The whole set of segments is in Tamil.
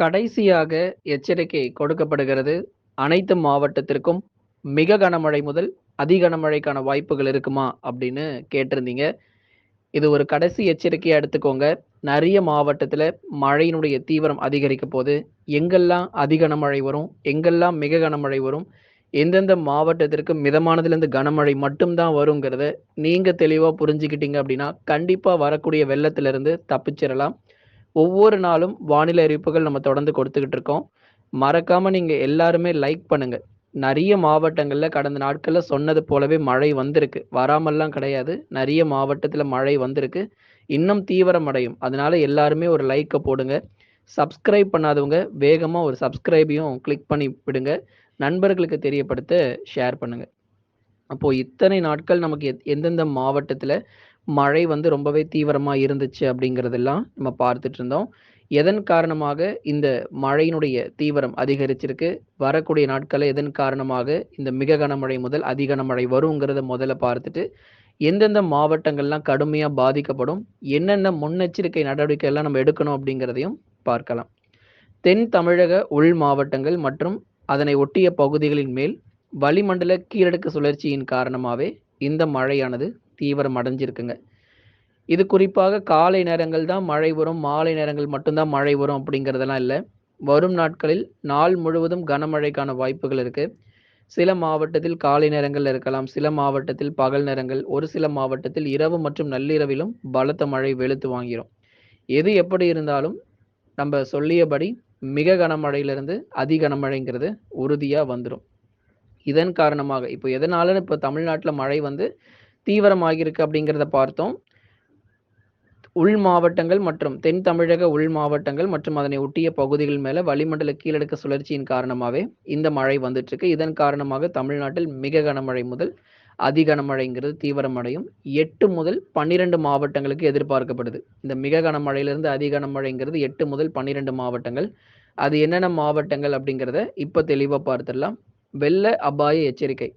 கடைசியாக எச்சரிக்கை கொடுக்கப்படுகிறது. அனைத்து மாவட்டத்திற்கும் மிக கனமழை முதல் அதி கனமழைக்கான வாய்ப்புகள் இருக்குமா அப்படின்னு கேட்டிருந்தீங்க. இது ஒரு கடைசி எச்சரிக்கையை எடுத்துக்கோங்க. நிறைய மாவட்டத்தில் மழையினுடைய தீவிரம் அதிகரிக்க போது எங்கெல்லாம் அதி கனமழை வரும் எங்கெல்லாம் மிக கனமழை வரும் எந்தெந்த மாவட்டத்திற்கு மிதமானதுலேருந்து கனமழை மட்டும்தான் வருங்கிறத நீங்கள் தெளிவாக புரிஞ்சுக்கிட்டீங்க அப்படின்னா கண்டிப்பாக வரக்கூடிய வெள்ளத்திலிருந்து தப்பிச்சிடலாம் ஒவ்வொரு நாளும் வானிலை அறிவிப்புகள் நம்ம தொடர்ந்து கொடுத்துக்கிட்டு இருக்கோம். மறக்காம நீங்க எல்லாருமே லைக் பண்ணுங்க. நிறைய மாவட்டங்கள்ல கடந்த நாட்கள்ல சொன்னது போலவே மழை வந்திருக்கு. வராமல்லாம் கிடையாது. நிறைய மாவட்டத்துல மழை வந்திருக்கு. இன்னும் தீவிரம் அடையும். அதனால எல்லாருமே ஒரு லைக்கை போடுங்க. சப்ஸ்கிரைப் பண்ணாதவங்க வேகமா ஒரு சப்ஸ்கிரைபையும் கிளிக் பண்ணி விடுங்க. நண்பர்களுக்கு தெரியப்படுத்த ஷேர் பண்ணுங்க. அப்போ இத்தனை நாட்கள் நமக்கு எத்- எந்தெந்த மாவட்டத்துல மழை வந்து ரொம்பவே தீவிரமா இருந்துச்சு அப்படிங்கறதெல்லாம் நம்ம பார்த்துட்டு இருந்தோம். எதன் காரணமாக இந்த மழையினுடைய தீவிரம் அதிகரிச்சிருக்கு? வரக்கூடிய நாட்களில் எதன் காரணமாக இந்த மிக கனமழை முதல் அதி கனமழை வருங்கிறத முதல்ல பார்த்துட்டு எந்தெந்த மாவட்டங்கள்லாம் கடுமையாக பாதிக்கப்படும் என்னென்ன முன்னெச்சரிக்கை நடவடிக்கை எல்லாம் நம்ம எடுக்கணும் அப்படிங்கிறதையும் பார்க்கலாம். தென் தமிழக உள் மாவட்டங்கள் மற்றும் அதனை ஒட்டிய பகுதிகளின் மேல் வளிமண்டல கீழடுக்கு சுழற்சியின் காரணமாகவே இந்த மழையானது தீவிரம் அடைஞ்சிருக்குங்க. இது குறிப்பாக காலை நேரங்கள் தான் மழை வரும் மாலை நேரங்கள் மட்டும்தான் மழை வரும் அப்படிங்கிறதெல்லாம் இல்லை. வரும் நாட்களில் நாள் முழுவதும் கனமழைக்கான வாய்ப்புகள் இருக்கு. சில மாவட்டத்தில் காலை நேரங்கள் இருக்கலாம் சில மாவட்டத்தில் பகல் நேரங்கள் ஒரு சில மாவட்டத்தில் இரவு மற்றும் நள்ளிரவிலும் பலத்த மழை வெளுத்து வாங்கிரும். எது எப்படி இருந்தாலும் நம்ம சொல்லியபடி மிக கனமழையிலிருந்து அதி கனமழைங்கிறது உறுதியாக வந்துடும் இதன் காரணமாக இப்போ எதனால இப்போ தமிழ்நாட்டில் மழை வந்து தீவிரமாகியிருக்கு அப்படிங்கிறத பார்த்தோம். உள் மாவட்டங்கள் மற்றும் தென் தமிழக உள் மாவட்டங்கள் மற்றும் அதனை ஒட்டிய பகுதிகள் மேல வளிமண்டல கீழடுக்கு சுழற்சியின் காரணமாகவே இந்த மழை வந்துட்டு இருக்கு இதன் காரணமாக தமிழ்நாட்டில் மிக கனமழை முதல் அதி கனமழைங்கிறது தீவிரமடையும். எட்டு முதல் பன்னிரெண்டு மாவட்டங்களுக்கு எதிர்பார்க்கப்படுது. இந்த மிக கனமழையிலிருந்து அதி கனமழைங்கிறது எட்டு முதல் பன்னிரெண்டு மாவட்டங்கள். அது என்னென்ன மாவட்டங்கள் அப்படிங்கிறத இப்போ தெளிவாக பார்த்துடலாம். வெள்ள அபாய எச்சரிக்கை.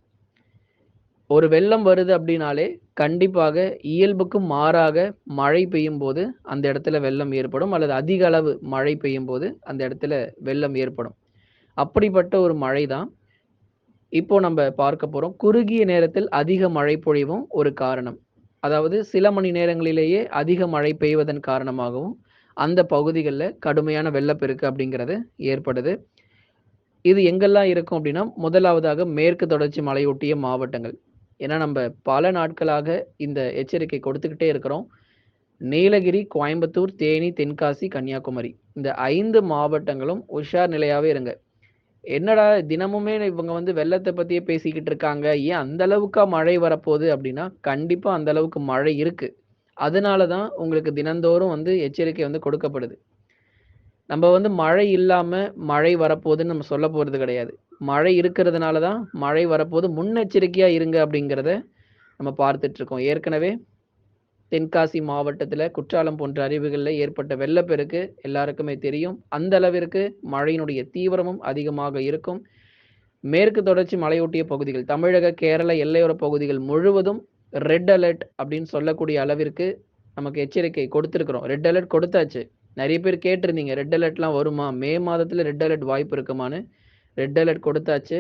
ஒரு வெள்ளம் வருது அப்படின்னாலே கண்டிப்பாக இயல்புக்கு மாறாக மழை பெய்யும் போது அந்த இடத்துல வெள்ளம் ஏற்படும் அல்லது அதிக அளவு மழை பெய்யும் போது அந்த இடத்துல வெள்ளம் ஏற்படும். அப்படிப்பட்ட ஒரு மழை தான் இப்போ நம்ம பார்க்க போகிறோம் குறுகிய நேரத்தில் அதிக மழை பொழிவும் ஒரு காரணம். அதாவது சில மணி நேரங்களிலேயே அதிக மழை பெய்வதன் காரணமாகவும் அந்த பகுதிகளில் கடுமையான வெள்ளப்பெருக்கு அப்படிங்கிறது ஏற்படுது. இது எங்கெல்லாம் இருக்கும் அப்படின்னா முதலாவதாக மேற்கு தொடர்ச்சி மலையொட்டிய மாவட்டங்கள். ஏன்னா நம்ம பல நாட்களாக இந்த எச்சரிக்கை கொடுத்துக்கிட்டே இருக்கிறோம். நீலகிரி கோயம்புத்தூர் தேனி தென்காசி கன்னியாகுமரி. இந்த ஐந்து மாவட்டங்களும் உஷார் நிலையாகவே இருங்க. என்னடா தினமுமே இவங்க வந்து வெள்ளத்தை பற்றியே பேசிக்கிட்டு இருக்காங்க. ஏன் அந்த அளவுக்கா மழை வரப்போகுது அப்படின்னா கண்டிப்பாக அந்த அளவுக்கு மழை இருக்கு. அதனால தான் உங்களுக்கு தினந்தோறும் வந்து எச்சரிக்கை வந்து கொடுக்கப்படுது. நம்ம வந்து மழை இல்லாமல் மழை வரப்போகுதுன்னு நம்ம சொல்ல போகிறது கிடையாது. மழை இருக்கிறதுனால தான் மழை வரப்போது முன்னெச்சரிக்கையா இருங்க அப்படிங்கிறத நம்ம பார்த்துட்டு இருக்கோம் ஏற்கனவே தென்காசி மாவட்டத்தில் குற்றாலம் போன்ற அருவிகளில் ஏற்பட்ட வெள்ளப்பெருக்கு எல்லாருக்குமே தெரியும். அந்த அளவிற்கு மழையினுடைய தீவிரமும் அதிகமாக இருக்கும். மேற்கு தொடர்ச்சி மலையொட்டிய பகுதிகள் தமிழக கேரள எல்லையோர பகுதிகள் முழுவதும் ரெட் அலர்ட் அப்படின்னு சொல்லக்கூடிய அளவிற்கு நமக்கு எச்சரிக்கை கொடுத்துருக்குறோம். ரெட் அலர்ட் கொடுத்தாச்சு. நிறைய பேர் கேட்டிருந்தீங்க ரெட் அலர்ட்லாம் வருமா? மே மாதத்தில் ரெட் அலர்ட் வாய்ப்பு இருக்குமான்னு. ரெட் அலர்ட் கொடுத்தாச்சு.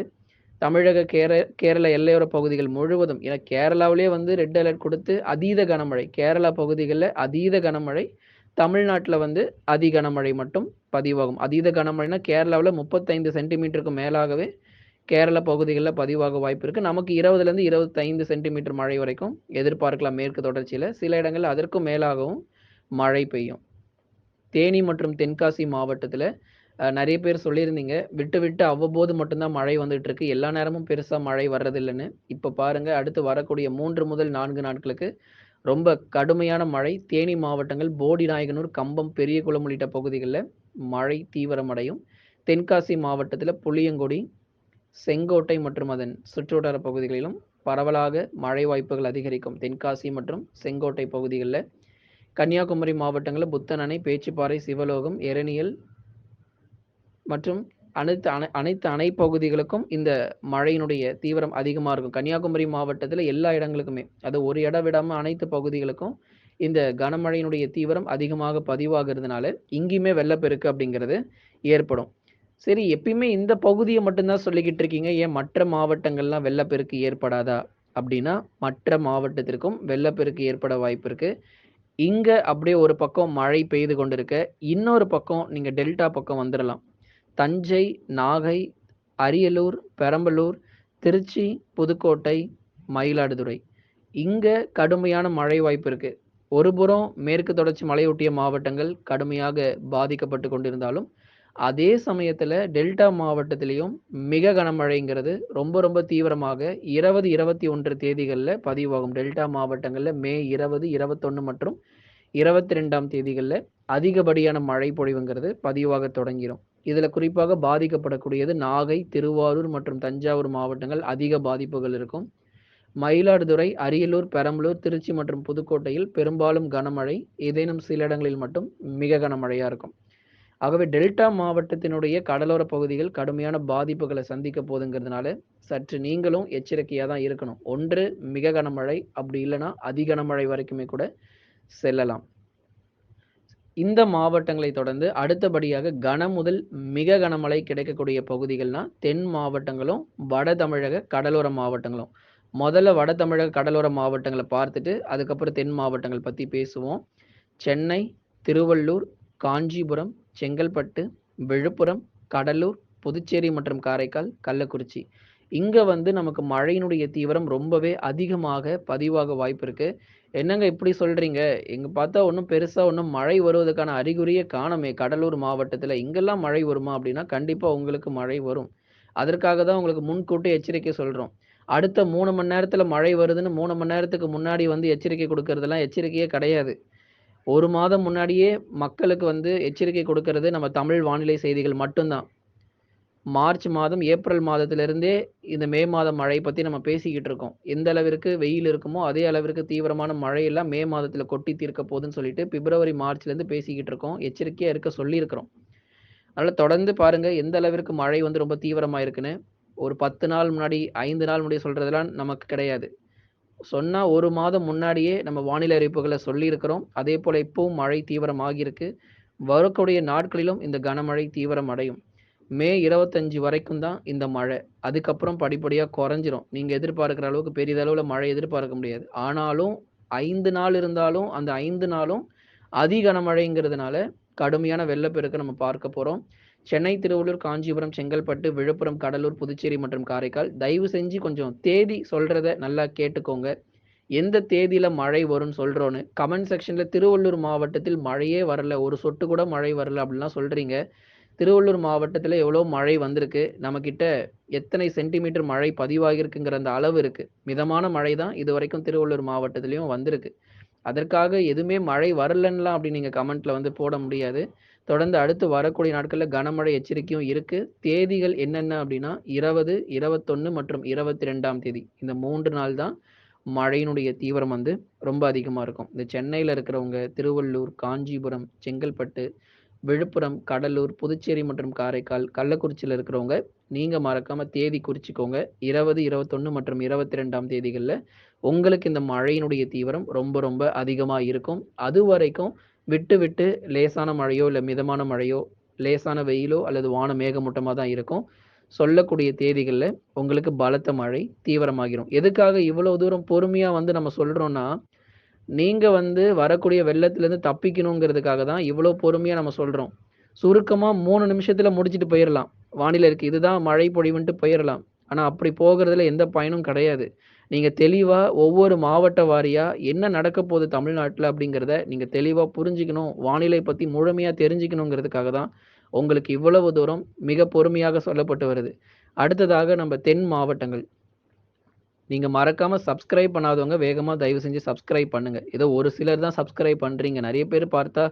தமிழக கேர கேரள எல்லையோர பகுதிகள் முழுவதும் ஏன்னா கேரளாவிலே வந்து ரெட் அலர்ட் கொடுத்து அதீத கனமழை கேரளா பகுதிகளில் அதீத கனமழை தமிழ்நாட்டில் வந்து அதி கனமழை மட்டும் பதிவாகும். அதீத கனமழைனா கேரளாவில் முப்பத்தைந்து சென்டிமீட்டருக்கு மேலாகவே கேரள பகுதிகளில் பதிவாக வாய்ப்பு இருக்குது நமக்கு இருபதுலேருந்து இருபத்தைந்து சென்டிமீட்டர் மழை வரைக்கும் எதிர்பார்க்கலாம் மேற்கு தொடர்ச்சியில். சில இடங்களில் அதற்கும் மேலாகவும் மழை பெய்யும். தேனி மற்றும் தென்காசி மாவட்டத்தில் நிறைய பேர் சொல்லியிருந்தீங்க. விட்டு விட்டு அவ்வப்போது மட்டும்தான் மழை வந்துட்டு இருக்கு எல்லா நேரமும் பெருசாக மழை வர்றதில்லைன்னு. இப்போ பாருங்க அடுத்து வரக்கூடிய மூன்று முதல் நான்கு நாட்களுக்கு ரொம்ப கடுமையான மழை. தேனி மாவட்டங்கள் போடி நாயகனூர் கம்பம் பெரியகுளம் உள்ளிட்ட பகுதிகளில் மழை தீவிரமடையும் தென்காசி மாவட்டத்தில் புளியங்குடி செங்கோட்டை மற்றும் அதன் சுற்றுவட்டார பகுதிகளிலும் பரவலாக மழை வாய்ப்புகள் அதிகரிக்கும். தென்காசி மற்றும் செங்கோட்டை பகுதிகளில் கன்னியாகுமரி மாவட்டங்களில் புத்தன் பேச்சுப்பாறை சிவலோகம் எரணியல் மற்றும் அனைத்து அணை அனைத்து அணை பகுதிகளுக்கும் இந்த மழையினுடைய தீவிரம் அதிகமாக இருக்கும். கன்னியாகுமரி மாவட்டத்தில் எல்லா இடங்களுக்குமே அது ஒரு இடம் விடாமல் அனைத்து பகுதிகளுக்கும் இந்த கனமழையினுடைய தீவிரம் அதிகமாக பதிவாகிறதுனால இங்கேயுமே வெள்ளப்பெருக்கு அப்படிங்கிறது ஏற்படும். சரி எப்பயுமே இந்த பகுதியை மட்டும்தான் சொல்லிக்கிட்டு இருக்கீங்க. ஏன் மற்ற மாவட்டங்கள்லாம் வெள்ளப்பெருக்கு ஏற்படாதா? அப்படின்னா மற்ற மாவட்டத்திற்கும் வெள்ளப்பெருக்கு ஏற்பட வாய்ப்பு இருக்கு. இங்க அப்படியே ஒரு பக்கம் மழை பெய்து கொண்டிருக்க இன்னொரு பக்கம் நீங்க டெல்டா பக்கம் வந்துடலாம் தஞ்சை நாகை அரியலூர் பெரம்பலூர் திருச்சி புதுக்கோட்டை மயிலாடுதுறை. இங்கே கடுமையான மழை வாய்ப்பு இருக்குது ஒரு புறம் மேற்கு தொடர்ச்சி மலையொட்டிய மாவட்டங்கள் கடுமையாக பாதிக்கப்பட்டு கொண்டிருந்தாலும் அதே சமயத்தில் டெல்டா மாவட்டத்திலையும் மிக கனமழைங்கிறது ரொம்ப ரொம்ப தீவிரமாக இருபது இருபத்தி ஒன்று தேதிகளில் பதிவாகும். டெல்டா மாவட்டங்களில் மே இருபது இருபத்தொன்று மற்றும் இருபத்தி ரெண்டாம் தேதிகளில் அதிகப்படியான மழை பொழிவுங்கிறது பதிவாக தொடங்கிடும் இதில் குறிப்பாக பாதிக்கப்படக்கூடியது நாகை திருவாரூர் மற்றும் தஞ்சாவூர் மாவட்டங்கள் அதிக பாதிப்புகள் இருக்கும். மயிலாடுதுறை அரியலூர் பெரம்பலூர் திருச்சி மற்றும் புதுக்கோட்டையில் பெரும்பாலும் கனமழை ஏதேனும் சில இடங்களில் மட்டும் மிக கனமழையாக இருக்கும். ஆகவே டெல்டா மாவட்டத்தினுடைய கடலோர பகுதிகள் கடுமையான பாதிப்புகளை சந்திக்க போதுங்கிறதுனால சற்று நீங்களும் எச்சரிக்கையாக தான் இருக்கணும். ஒன்று மிக கனமழை அப்படி இல்லைன்னா அதி கனமழை வரைக்குமே கூட செல்லலாம். இந்த மாவட்டங்களை தொடர்ந்து அடுத்தபடியாக கன முதல் மிக கனமழை கிடைக்கக்கூடிய பகுதிகள்னா தென் மாவட்டங்களும் வட தமிழக கடலோர மாவட்டங்களும். முதல்ல வட தமிழக கடலோர மாவட்டங்களை பார்த்துட்டு அதுக்கப்புறம் தென் மாவட்டங்கள் பற்றி பேசுவோம். சென்னை திருவள்ளூர் காஞ்சிபுரம் செங்கல்பட்டு விழுப்புரம் கடலூர் புதுச்சேரி மற்றும் காரைக்கால் கள்ளக்குறிச்சி. இங்கே வந்து நமக்கு மழையினுடைய தீவிரம் ரொம்பவே அதிகமாக பதிவாக வாய்ப்பு இருக்குது என்னங்க இப்படி சொல்றீங்க? இங்க பார்த்தா ஒன்றும் பெருசா ஒன்றும் மழை வருவதற்கான அறிகுறியே காணமே. கடலூர் மாவட்டத்துல இங்கெல்லாம் மழை வருமா அப்படின்னா கண்டிப்பா உங்களுக்கு மழை வரும். அதற்காக தான் உங்களுக்கு முன்கூட்டி எச்சரிக்கை சொல்றோம். அடுத்த மூணு மணி நேரத்துல மழை வருதுன்னு மூணு மணி நேரத்துக்கு முன்னாடி வந்து எச்சரிக்கை கொடுக்கறதெல்லாம் எச்சரிக்கையே கிடையாது. ஒரு மாதம் முன்னாடியே மக்களுக்கு வந்து எச்சரிக்கை கொடுக்கறது நம்ம தமிழ் வானிலை செய்திகள் மட்டும்தான். மார்ச் மாதம் ஏப்ரல் மாதத்திலிருந்தே இந்த மே மாதம் மழை பற்றி நம்ம பேசிக்கிட்டு இருக்கோம். எந்த அளவிற்கு வெயில் இருக்குமோ அதே அளவிற்கு தீவிரமான மழையெல்லாம் மே மாதத்தில் கொட்டி தீர்க்க போகுதுன்னு சொல்லிட்டு பிப்ரவரி மார்ச்லேருந்து பேசிக்கிட்டு இருக்கோம். எச்சரிக்கையாக இருக்க சொல்லியிருக்கிறோம். அதனால் தொடர்ந்து பாருங்கள் எந்த அளவிற்கு மழை வந்து ரொம்ப தீவிரமாக இருக்குன்னு ஒரு பத்து நாள் முன்னாடி ஐந்து நாள் முன்னாடி சொல்கிறதெல்லாம் நமக்கு கிடையாது. சொன்னால் ஒரு மாதம் முன்னாடியே நம்ம வானிலை அறிவிப்புகளை சொல்லியிருக்கிறோம். அதே போல் இப்போவும் மழை தீவிரமாகியிருக்கு. வரக்கூடிய நாட்களிலும் இந்த கனமழை தீவிரம் அடையும் மே இருபத்தஞ்சு வரைக்கும் தான் இந்த மழை. அதுக்கப்புறம் படிப்படியாக குறைஞ்சிரும். நீங்கள் எதிர்பார்க்குற அளவுக்கு பெரிதளவில் மழை எதிர்பார்க்க முடியாது. ஆனாலும் ஐந்து நாள் இருந்தாலும் அந்த ஐந்து நாளும் அதி கனமழைங்கிறதுனால கடுமையான வெள்ளப்பெருக்கை நம்ம பார்க்க போகிறோம் சென்னை திருவள்ளூர் காஞ்சிபுரம் செங்கல்பட்டு விழுப்புரம் கடலூர் புதுச்சேரி மற்றும் காரைக்கால். தயவு செஞ்சு கொஞ்சம் தேதி சொல்கிறத நல்லா கேட்டுக்கோங்க. எந்த தேதியில் மழை வரும்னு சொல்கிறோன்னு கமெண்ட் செக்ஷனில் திருவள்ளூர் மாவட்டத்தில் மழையே வரல ஒரு சொட்டு கூட மழை வரல அப்படின்லாம் சொல்கிறீங்க திருவள்ளூர் மாவட்டத்தில் எவ்வளோ மழை வந்திருக்கு? நம்மக்கிட்ட எத்தனை சென்டிமீட்டர் மழை பதிவாகியிருக்குங்கிற அந்த அளவு இருக்குது மிதமான மழை தான் இது வரைக்கும் திருவள்ளூர் மாவட்டத்திலையும் வந்திருக்கு. அதற்காக எதுவுமே மழை வரலன்னெலாம் அப்படி நீங்கள் கமெண்ட்டில் வந்து போட முடியாது. தொடர்ந்து அடுத்து வரக்கூடிய நாட்களில் கனமழை எச்சரிக்கையும் இருக்குது தேதிகள் என்னென்ன அப்படின்னா இருபது இருபத்தொன்று மற்றும் இருபத்தி ரெண்டாம் தேதி. இந்த மூன்று நாள் தான் மழையினுடைய தீவிரம் வந்து ரொம்ப அதிகமாக இருக்கும். இந்த சென்னையில் இருக்கிறவங்க திருவள்ளூர் காஞ்சிபுரம் செங்கல்பட்டு விழுப்புரம் கடலூர் புதுச்சேரி மற்றும் காரைக்கால் கள்ளக்குறிச்சியில் இருக்கிறவங்க நீங்கள் மறக்காம தேதி குறிச்சிக்கோங்க. இருபது இருபத்தொன்று மற்றும் இருபத்தி ரெண்டாம் தேதிகளில் உங்களுக்கு இந்த மழையினுடைய தீவிரம் ரொம்ப ரொம்ப அதிகமாக இருக்கும். அது வரைக்கும் விட்டு விட்டு லேசான மழையோ இல்லை மிதமான மழையோ லேசான வெயிலோ அல்லது வான மேகமூட்டமாக தான் இருக்கும். சொல்லக்கூடிய தேதிகளில் உங்களுக்கு பலத்த மழை தீவிரமாகிரும். எதுக்காக இவ்வளோ தூரம் பொறுமையாக வந்து நம்ம சொல்கிறோன்னா நீங்கள் வந்து வரக்கூடிய வெள்ளத்துலேருந்து தப்பிக்கணுங்கிறதுக்காக தான் இவ்வளோ பொறுமையாக நம்ம சொல்கிறோம் சுருக்கமாக மூணு நிமிஷத்தில் முடிச்சுட்டு போயிடலாம் வானிலை இருக்குது இதுதான் மழை பொழிவுன்ட்டு போயிடலாம் ஆனால் அப்படி போகிறதுல எந்த பயனும் கிடையாது. நீங்கள் தெளிவாக ஒவ்வொரு மாவட்ட வாரியாக என்ன நடக்க போகுது தமிழ்நாட்டில் அப்படிங்கிறத நீங்கள் தெளிவாக புரிஞ்சுக்கணும். வானிலை பற்றி முழுமையாக தெரிஞ்சுக்கணுங்கிறதுக்காக தான் உங்களுக்கு இவ்வளவு தூரம் மிக பொறுமையாக சொல்லப்பட்டு வருது. அடுத்ததாக நம்ம தென் மாவட்டங்கள். நீங்கள் மறக்காமல் சப்ஸ்கிரைப் பண்ணாதவங்க வேகமாக தயவு செஞ்சு சப்ஸ்கிரைப் பண்ணுங்கள் ஏதோ ஒரு சிலர் தான் சப்ஸ்கிரைப் பண்ணுறீங்க நிறைய பேர் பார்த்தா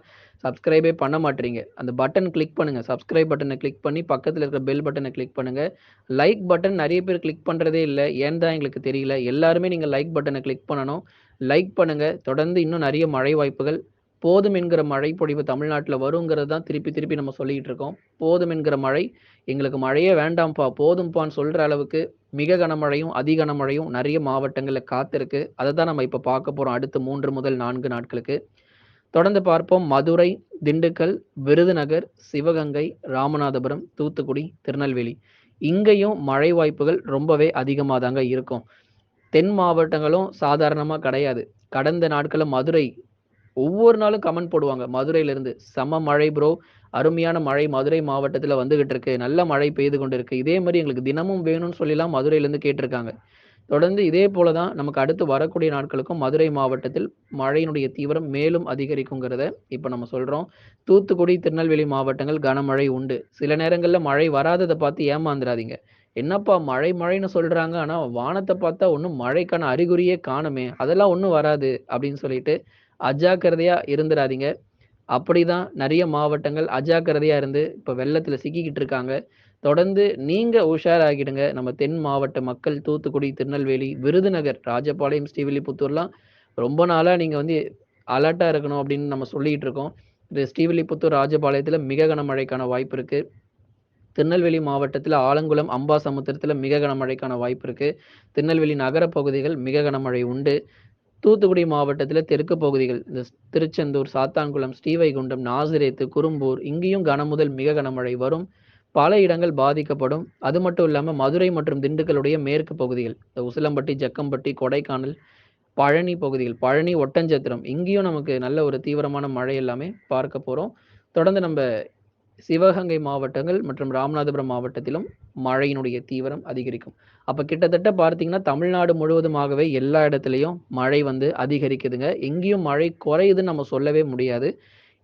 சப்ஸ்கிரைபே பண்ண மாட்டீங்க. அந்த பட்டன் கிளிக் பண்ணுங்கள் சப்ஸ்கிரைப் பட்டனை கிளிக் பண்ணி பக்கத்தில் இருக்கிற பெல் பட்டனை கிளிக் பண்ணுங்கள் லைக் பட்டன் நிறைய பேர் கிளிக் பண்ணுறதே இல்லை. ஏன் தான் எங்களுக்கு தெரியல. எல்லாருமே நீங்கள் லைக் பட்டனை கிளிக் பண்ணணும். லைக் பண்ணுங்கள் தொடர்ந்து இன்னும் நிறைய மழை வாய்ப்புகள். போதும் என்கிற மழை பொழிவு தமிழ்நாட்டில் வருங்கிறது தான் திருப்பி திருப்பி நம்ம சொல்லிகிட்டு இருக்கோம். போதும் என்கிற மழை. எங்களுக்கு மழையே வேண்டாம்ப்பா. போதும்ப்பான்னு சொல்கிற அளவுக்கு மிக கனமழையும், அதி கனமழையும் நிறைய மாவட்டங்களில் காத்திருக்கு. அதை தான் நம்ம இப்போ பார்க்க போகிறோம் அடுத்த மூன்று முதல் நான்கு நாட்களுக்கு. தொடர்ந்து பார்ப்போம். மதுரை, திண்டுக்கல், விருதுநகர், சிவகங்கை, ராமநாதபுரம், தூத்துக்குடி, திருநெல்வேலி. இங்கேயும் மழை வாய்ப்புகள் ரொம்பவே அதிகமாக தாங்க இருக்கும். தென் மாவட்டங்களும் சாதாரணமாக கிடையாது. கடந்த நாட்களில் மதுரை ஒவ்வொரு நாளும் கமெண்ட் போடுவாங்க. மதுரையிலிருந்து செம மழை ப்ரோ. அருமையான மழை மதுரை மாவட்டத்தில் வந்துகிட்டு இருக்கு. நல்ல மழை பெய்து கொண்டு இருக்கு இதே மாதிரி எங்களுக்கு தினமும் வேணும்னு சொல்லிலாம் மதுரையிலேருந்து கேட்டிருக்காங்க." தொடர்ந்து இதே போல தான் நமக்கு அடுத்து வரக்கூடிய நாட்களுக்கும் மதுரை மாவட்டத்தில் மழையினுடைய தீவிரம் மேலும் அதிகரிக்குங்கிறத இப்போ நம்ம சொல்கிறோம் தூத்துக்குடி, திருநெல்வேலி மாவட்டங்கள் கனமழை உண்டு. சில நேரங்களில் மழை வராததை பார்த்து ஏமாந்துடாதீங்க "என்னப்பா மழை மழைன்னு சொல்கிறாங்க ஆனால் வானத்தை பார்த்தா ஒன்றும் மழைக்கான அறிகுறியே காணுமே. அதெல்லாம் ஒன்றும் வராது." அப்படின்னு சொல்லிட்டு அஜாக்கிரதையா இருந்துடாதீங்க அப்படிதான் நிறைய மாவட்டங்கள் அஜாக்கிரதையா இருந்து இப்ப வெள்ளத்துல சிக்கிக்கிட்டு இருக்காங்க. தொடர்ந்து நீங்க உஷாராகிடுங்க. நம்ம தென் மாவட்ட மக்கள் தூத்துக்குடி, திருநெல்வேலி, விருதுநகர், ராஜபாளையம், ஸ்ரீவில்லிபுத்தூர்லாம் ரொம்ப நாளா நீங்க வந்து அலர்ட்டா இருக்கணும் அப்படின்னு நம்ம சொல்லிட்டு இருக்கோம். இது ஸ்ரீவில்லிபுத்தூர், ராஜபாளையத்துல மிக கனமழைக்கான வாய்ப்பு இருக்கு. திருநெல்வேலி மாவட்டத்தில் ஆலங்குளம், அம்பாசமுத்திரத்தில மிக கனமழைக்கான வாய்ப்பு இருக்குது திருநெல்வேலி நகர பகுதிகள் மிக கனமழை உண்டு. தூத்துக்குடி மாவட்டத்தில் தெற்கு பகுதிகள் இந்த திருச்செந்தூர், சாத்தான்குளம், ஸ்ரீவைகுண்டம், நாசிரேத்து, குறும்பூர் இங்கேயும் கனமுதல் மிக கனமழை வரும். பல இடங்கள் பாதிக்கப்படும். அது மட்டும் இல்லாமல் மதுரை மற்றும் திண்டுக்கலுடைய மேற்கு பகுதிகள் இந்த உசிலம்பட்டி, ஜக்கம்பட்டி, கொடைக்கானல், பழனி பகுதிகள், பழனி, ஒட்டஞ்சத்திரம் இங்கேயும் நமக்கு நல்ல ஒரு தீவிரமான மழை எல்லாமே பார்க்க போகிறோம் தொடர்ந்து நம்ம சிவகங்கை மாவட்டங்கள் மற்றும் ராமநாதபுரம் மாவட்டத்திலும் மழையினுடைய தீவிரம் அதிகரிக்கும். அப்போ கிட்டத்தட்ட பார்த்தீங்கன்னா, தமிழ்நாடு முழுவதுமாகவே எல்லா இடத்துலையும் மழை வந்து அதிகரிக்குதுங்க. எங்கேயும் மழை குறையுதுன்னு நம்ம சொல்லவே முடியாது.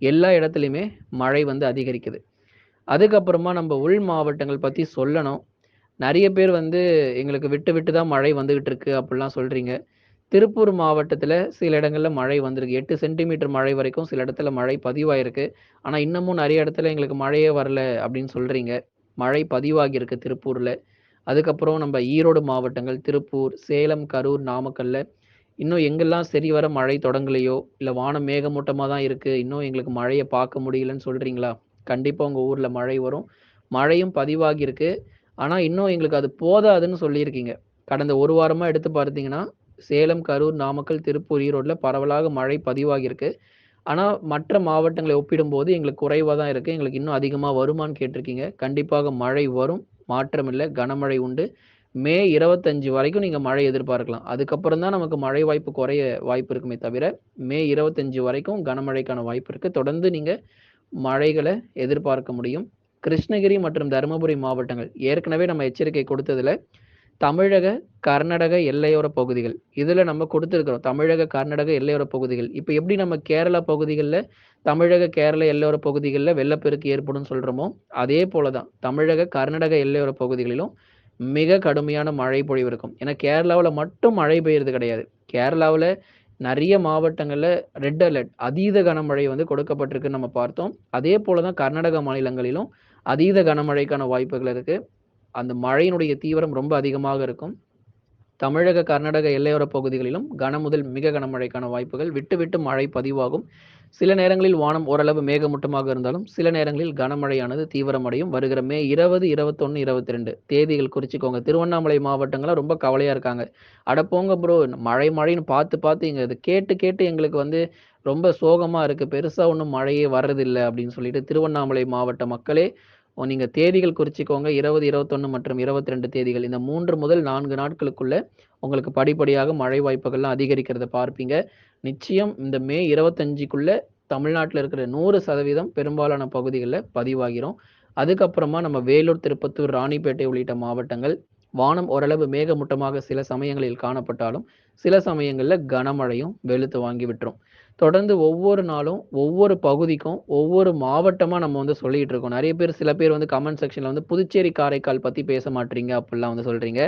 எல்லா இடத்துலையுமே மழை வந்து அதிகரிக்குது. அதுக்கப்புறமா நம்ம உள் மாவட்டங்கள் பற்றி சொல்லணும். நிறைய பேர் வந்து எங்களுக்கு விட்டு விட்டு தான் மழை வந்துகிட்டு இருக்கு அப்படிலாம் சொல்கிறீங்க திருப்பூர் மாவட்டத்தில் சில இடங்களில் மழை வந்திருக்கு. எட்டு சென்டிமீட்டர் மழை வரைக்கும் சில இடத்துல மழை பதிவாயிருக்கு. ஆனால் இன்னமும் நிறைய இடத்துல எங்களுக்கு மழையே வரல அப்படின்னு சொல்கிறீங்க மழை பதிவாகியிருக்கு திருப்பூரில் அதுக்கப்புறம் நம்ம ஈரோடு மாவட்டங்கள் திருப்பூர், சேலம், கரூர், நாமக்கல்ல இன்னும் எங்கெல்லாம் சரி வர மழை தொடங்கலையோ, இல்லை வானம் மேகமூட்டமாக தான் இருக்குது இன்னும் எங்களுக்கு மழையை பார்க்க முடியலன்னு சொல்கிறீங்களா கண்டிப்பாக உங்கள் ஊரில் மழை வரும். மழையும் பதிவாகியிருக்கு. ஆனால் இன்னும் எங்களுக்கு அது போதாதுன்னு சொல்லியிருக்கீங்க. கடந்த ஒரு வாரமாக எடுத்து பார்த்தீங்கன்னா, சேலம், கரூர், நாமக்கல், திருப்பூர், ஈரோட்டில் பரவலாக மழை பதிவாகியிருக்கு. ஆனால் மற்ற மாவட்டங்களை ஒப்பிடும்போது எங்களுக்கு குறைவாக தான் இருக்குது எங்களுக்கு இன்னும் அதிகமாக வருமான்னு கேட்டிருக்கீங்க. கண்டிப்பாக மழை வரும். மாற்றமில்லை கனமழை உண்டு. மே 25 வரைக்கும் நீங்கள் மழை எதிர்பார்க்கலாம். அதுக்கப்புறம் தான் நமக்கு மழை வாய்ப்பு குறைய வாய்ப்பு இருக்குமே தவிர, மே 25 வரைக்கும் கனமழைக்கான வாய்ப்பு இருக்குது தொடர்ந்து நீங்கள் மழைகளை எதிர்பார்க்க முடியும். கிருஷ்ணகிரி மற்றும் தருமபுரி மாவட்டங்கள் ஏற்கனவே நம்ம எச்சரிக்கை கொடுத்ததில் தமிழக, கர்நாடக எல்லையோர பகுதிகள். இதுல நம்ம கொடுத்துருக்குறோம் தமிழக, கர்நாடக எல்லையோர பகுதிகள். இப்போ எப்படி நம்ம கேரளா பகுதிகளில் தமிழக, கேரள எல்லையோர பகுதிகளில் வெள்ளப்பெருக்கு ஏற்படும்னு சொல்கிறோமோ அதே போல தான் தமிழக, கர்நாடக எல்லையோர பகுதிகளிலும் மிக கடுமையான மழை பொழிவு இருக்கும். ஏன்னா கேரளாவில் மட்டும் மழை பெய்யறது கிடையாது. கேரளாவில் நிறைய மாவட்டங்களில் ரெட் அலர்ட் அதீத கனமழை வந்து கொடுக்கப்பட்டிருக்குன்னு நம்ம பார்த்தோம். அதே போல தான் கர்நாடக மாநிலங்களிலும் அதீத கனமழைக்கான வாய்ப்புகள் இருக்குது அந்த மழையினுடைய தீவிரம் ரொம்ப அதிகமாக இருக்கும். தமிழக, கர்நாடக எல்லையோர பகுதிகளிலும் கன முதல் மிக கனமழைக்கான வாய்ப்புகள் விட்டு விட்டு மழை பதிவாகும். சில நேரங்களில் வானம் ஓரளவு மேகமூட்டமாக இருந்தாலும், சில நேரங்களில் கனமழையானது தீவிரமடையும். வருகிற மே 20, 21, 22 தேதிகள் குறிச்சிக்கோங்க திருவண்ணாமலை மாவட்டங்கள்லாம் ரொம்ப கவலையா இருக்காங்க. "அட போங்க ப்ரோ மழை மழைன்னு பார்த்து பார்த்து இங்கே இது கேட்டு கேட்டு எங்களுக்கு வந்து ரொம்ப சோகமா இருக்கு. பெருசா ஒன்றும் மழையே வர்றதில்லை அப்படின்னு சொல்லிட்டு திருவண்ணாமலை மாவட்ட மக்களே, நீங்கள் தேதிகள் குறிச்சிக்கோங்க இருபது இருபத்தொன்று மற்றும் 22 தேதிகள். இந்த மூன்று முதல் நான்கு நாட்களுக்குள்ள உங்களுக்கு படிப்படியாக மழை வாய்ப்புகள்லாம் அதிகரிக்கிறத பார்ப்பீங்க. நிச்சயம் இந்த மே இருபத்தஞ்சிக்குள்ளே தமிழ்நாட்டில் இருக்கிற 100% பெரும்பாலான பகுதிகளில் பதிவாகிரும். அதுக்கப்புறமா நம்ம வேலூர், திருப்பத்தூர், ராணிப்பேட்டை உள்ளிட்ட மாவட்டங்கள் வானம் ஓரளவு மேகமூட்டமாக சில சமயங்களில் காணப்பட்டாலும், சில சமயங்களில் கனமழையும் வெளுத்து வாங்கி விட்டுரும். தொடர்ந்து ஒவ்வொரு நாளும் ஒவ்வொரு பகுதிக்கும், ஒவ்வொரு மாவட்டமாக நம்ம வந்து சொல்லிட்டு இருக்கோம். நிறைய பேர் சில பேர் வந்து கமெண்ட் செக்ஷனில் வந்து புதுச்சேரி, காரைக்கால் பற்றி பேச மாட்டீங்க அப்படிலாம் வந்து சொல்கிறீங்க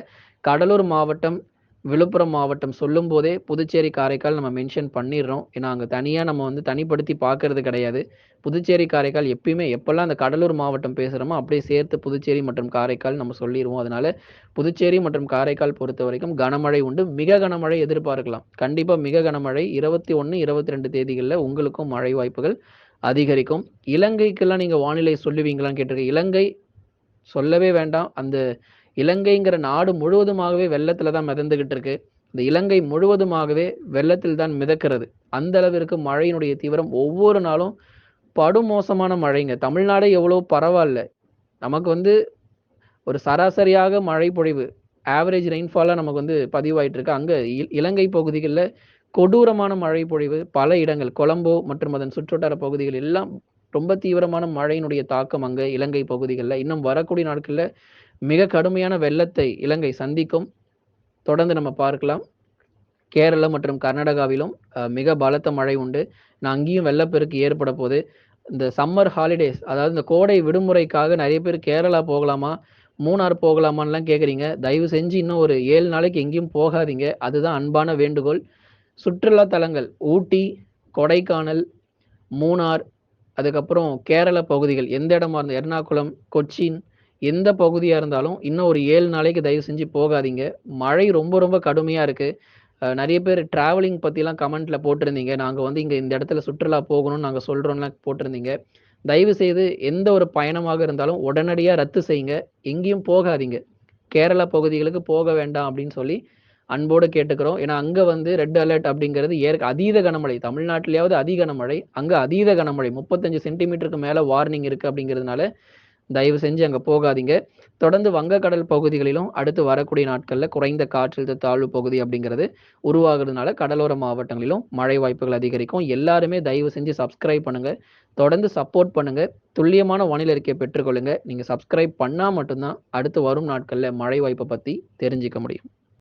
கடலூர் மாவட்டம், விழுப்புரம் மாவட்டம் சொல்லும்போதே புதுச்சேரி, காரைக்கால் நம்ம மென்ஷன் பண்ணிடுறோம் ஏன்னா அங்கே தனியாக நம்ம வந்து தனிப்படுத்தி பார்க்கறது கிடையாது. புதுச்சேரி, காரைக்கால் எப்பயுமே எப்பெல்லாம் அந்த கடலூர் மாவட்டம் பேசுகிறோமோ அப்படியே சேர்த்து புதுச்சேரி மற்றும் காரைக்கால் நம்ம சொல்லிடுவோம் அதனால புதுச்சேரி மற்றும் காரைக்கால் பொறுத்த வரைக்கும் கனமழை உண்டு. மிக கனமழை எதிர்பார்க்கலாம். கண்டிப்பாக மிக கனமழை இருபத்தி ஒன்று இருபத்தி ரெண்டு தேதிகளில் உங்களுக்கும் மழை வாய்ப்புகள் அதிகரிக்கும். இலங்கைக்கெல்லாம் நீங்கள் வானிலை சொல்லுவீங்களான்னு கேட்டிருக்கீங்க. இலங்கை சொல்லவே வேண்டாம். அந்த இலங்கைங்கிற நாடு முழுவதுமாகவே வெள்ளத்துல தான் மிதந்துகிட்டு இருக்கு. இந்த இலங்கை முழுவதுமாகவே வெள்ளத்தில் தான் மிதக்கிறது. அந்த அளவிற்கு மழையினுடைய தீவிரம் ஒவ்வொரு நாளும் படுமோசமான மழைங்க. தமிழ்நாடே எவ்வளோ பரவாயில்ல. நமக்கு வந்து ஒரு சராசரியாக மழை பொழிவு ஆவரேஜ் ரெயின்ஃபாலாக நமக்கு வந்து பதிவாயிட்டு இருக்கு. அங்கே இலங்கை பகுதிகளில் கொடூரமான மழை பொழிவு பல இடங்கள் கொலம்போ மற்றும் அதன் சுற்றுவட்டார பகுதிகள் எல்லாம் ரொம்ப தீவிரமான மழையினுடைய தாக்கம் அங்கே இலங்கை பகுதிகளில். இன்னும் வரக்கூடிய நாட்களில் மிக கடுமையான வெள்ளத்தை இலங்கை சந்திக்கும். தொடர்ந்து நம்ம பார்க்கலாம். கேரளா மற்றும் கர்நாடகாவிலும் மிக பலத்த மழை உண்டு. நான் அங்கேயும் வெள்ளப்பெருக்கு ஏற்பட போது இந்த சம்மர் ஹாலிடேஸ் அதாவது இந்த கோடை விடுமுறைக்காக நிறைய பேர் கேரளா போகலாமா மூணார் போகலாமான்லாம் கேட்குறீங்க தயவு செஞ்சு இன்னும் ஒரு ஏழு நாளைக்கு எங்கேயும் போகாதீங்க. அதுதான் அன்பான வேண்டுகோள். சுற்றுலா தலங்கள் ஊட்டி கொடைக்கானல் மூணார் அதுக்கப்புறம் கேரள பகுதிகள் எந்த இடமா இருந்தால் எர்ணாகுளம் கொச்சின் எந்த பகுதியாக இருந்தாலும் இன்னும் ஒரு ஏழு நாளைக்கு தயவு செஞ்சு போகாதீங்க. மழை ரொம்ப ரொம்ப கடுமையாக இருக்குது நிறைய பேர் டிராவலிங் பற்றிலாம் கமெண்ட்டில் போட்டிருந்தீங்க. நாங்கள் வந்து இங்கே இந்த இடத்துல சுற்றுலா போகணும்னு நாங்கள் சொல்கிறோம்லாம் போட்டிருந்தீங்க. தயவு செய்து எந்த ஒரு பயணமாக இருந்தாலும் உடனடியாக ரத்து செய்யுங்க. எங்கேயும் போகாதீங்க. கேரளா பகுதிகளுக்கு போக வேண்டாம் அப்படின்னு சொல்லி அன்போடு கேட்டுக்கிறோம். ஏன்னா அங்கே வந்து ரெட் அலர்ட் அப்படிங்கிறது ஏற்க அதீத கனமழை. தமிழ்நாட்டிலேயாவது அதி கனமழை. அங்கே அதீத கனமழை. முப்பத்தஞ்சு சென்டிமீட்டருக்கு மேலே வார்னிங் இருக்குது அப்படிங்கிறதுனால தயவு செஞ்சு அங்கே போகாதீங்க. தொடர்ந்து வங்கக்கடல் பகுதிகளிலும் அடுத்து வரக்கூடிய நாட்களில் குறைந்த காற்றழுத்த தாழ்வு பகுதி அப்படிங்கிறது உருவாகிறதுனால கடலோர மாவட்டங்களிலும் மழை வாய்ப்புகள் அதிகரிக்கும். எல்லாருமே தயவு செஞ்சு சப்ஸ்கிரைப் பண்ணுங்கள் தொடர்ந்து சப்போர்ட் பண்ணுங்கள் துல்லியமான வானிலை அறிக்கையை பெற்றுக்கொள்ளுங்கள் நீங்கள் சப்ஸ்கிரைப் பண்ணால் மட்டும்தான் அடுத்து வரும் நாட்களில் மழை வாய்ப்பை பற்றி தெரிஞ்சுக்க முடியும்.